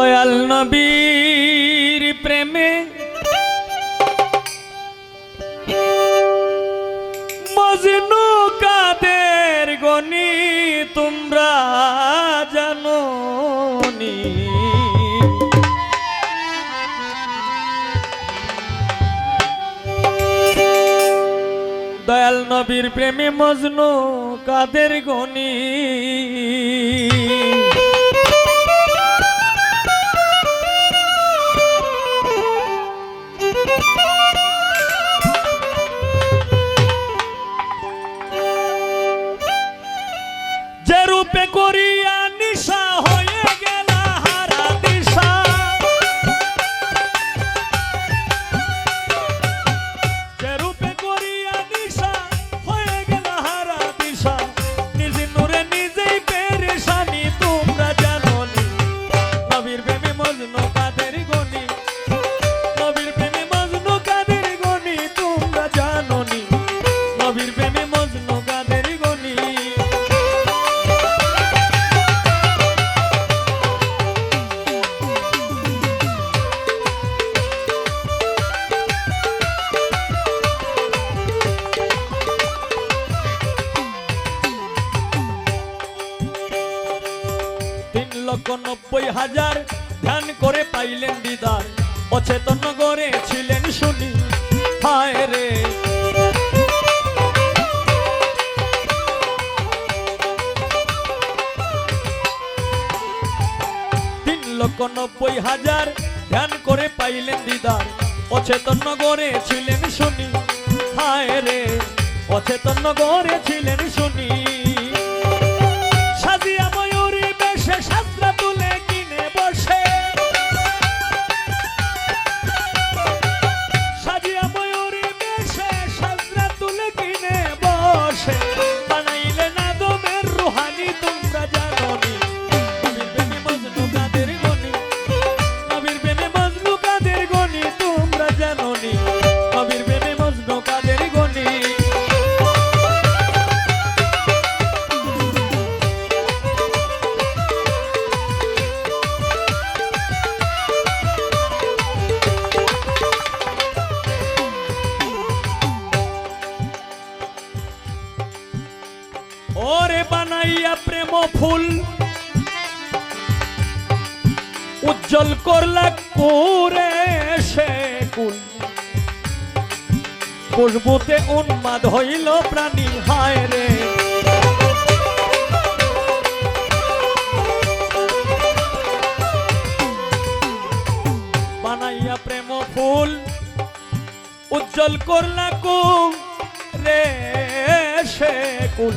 দয়াল নবীর প্রেমে মজনু কাদের গনি তোমরা জানো দয়াল নবীর প্রেমে মজনু কাদের গনি? লক্ষ নব্বই হাজার। ধ্যান করে পাইলেন দিদার। অচেতন করে ছিলেন শুনি। হায় রে। তিন লক্ষ নব্বই হাজার। ধ্যান করে পাইলেন দিদার। অচেতন ছিলেন শুনি। হায় রে। অচেতন ছিলেন শুনি। ফুল। উজ্জ্বল করলা করে সে কুল খুশবুতে উন্মাদ হইল প্রাণী, হায় রে। বানাইয়া প্রেম ফুল, উজ্জ্বল করলা কুল রে সে কুল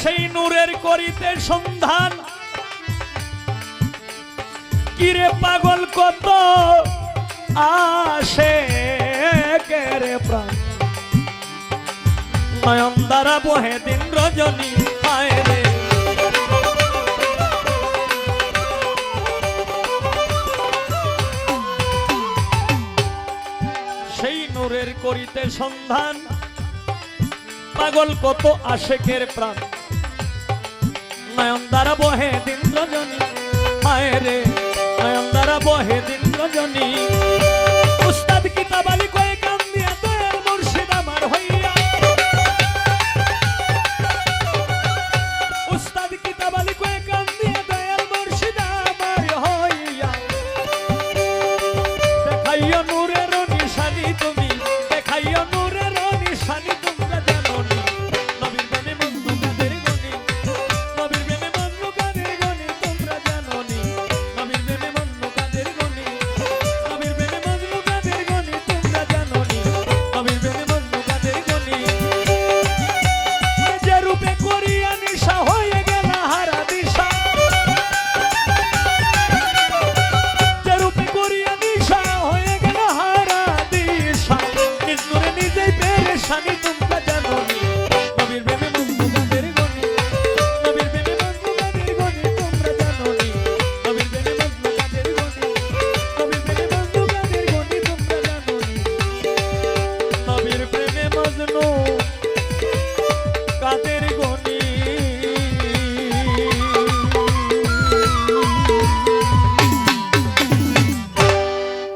সেই নূরের করিতে সন্ধান। কিরে পাগল, কত আসে কেরে প্রাণ? নয়ন দ্বারা বহে দিন রজনী সেই নূরের করিতে সন্ধান। পাগল, কত আশেকের প্রাণ? নয়ন দ্বারা বহে দিন রজনী হায় রে নয়ন দ্বারা বহে।